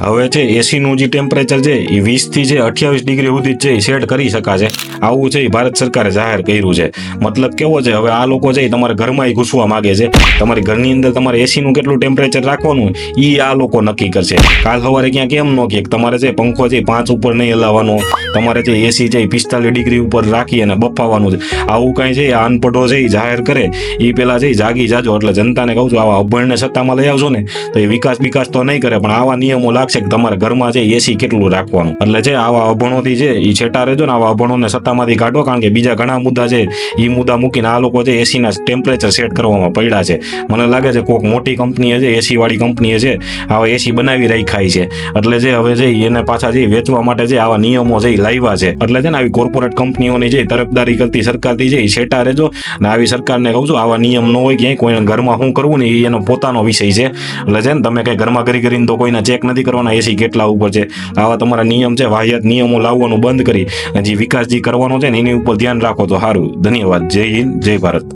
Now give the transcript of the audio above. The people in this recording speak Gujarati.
હવે છે એસીનું જે ટેમ્પરેચર છે, એ વીસથી જે અઠ્યાવીસ ડિગ્રી સુધી જ છે, એ સેટ કરી શકાશે. આવું છે, એ ભારત સરકારે જાહેર કર્યું છે. મતલબ કેવો છે, હવે આ લોકો છે તમારે ઘરમાં ઘૂસવા માગે છે. તમારી ઘરની અંદર તમારે એસીનું કેટલું ટેમ્પરેચર રાખવાનું એ આ લોકો નક્કી કરશે. કાલ સવારે ક્યાં કેમ ન કે, તમારે છે, પંખો છે પાંચ ઉપર નહીં હલાવવાનો. તમારે છે એસી છે, એ પિસ્તાલીસ ડિગ્રી ઉપર રાખી અને બફાવવાનું છે. આવું કાંઈ છે, આ અનપઢો છે, એ જાહેર કરે. એ પેલા છે જાગી જાજો. એટલે જનતાને કહું છું, આવા અભણને સત્તામાં લઈ આવશો ને, તો એ વિકાસ વિકાસ તો નહીં કરે, પણ આવા નિયમો લાગશે કે તમારા ઘરમાં છે એસી કેટલું રાખવાનું. એટલે છે આવા અભણોથી છે એ છેટા રહેજો ને આવા અભણોને સત્તામાંથી કાઢો, કારણ કે બીજા ઘણા મુદ્દા છે એ મુદ્દા મૂકીને આ લોકો છે એસીના ટેમ્પરેચર સેટ કરવામાં પડ્યા છે. મને લાગે છે કોઈક મોટી કંપનીએ છે એસી વાળી કંપનીએ છે આવા એસી બનાવી રાખાય છે. એટલે જે હવે છે એને પાછા જે વેચવા માટે છે આવા નિયમો છે એ લાવ્યા છે. એટલે છે ને આવી કોર્પોરેટ કંપનીઓની જે તરફદારી કરતી સરકારથી છે એ છેટા રહેજો. ને આવી સરકારને કહું છું, આવા નિયમ ન હોય ક્યાંય, કોઈને ઘરમાં શું કરવું ને એ એનો પોતાનો વિષય છે. એટલે છે ને તમે કઈ ઘરમાં કરી કરીને તો કોઈને ચેક નથી કરવાના એસી કેટલા ઉપર છે. આવા તમારા નિયમ છે, વાહિયાત નિયમો લાવવાનું બંધ કરી. જે વિકાસ જે કરવાનો છે ને એની ઉપર ધ્યાન રાખો તો સારું. ધન્યવાદ. જય હિન્દ, જય ભારત.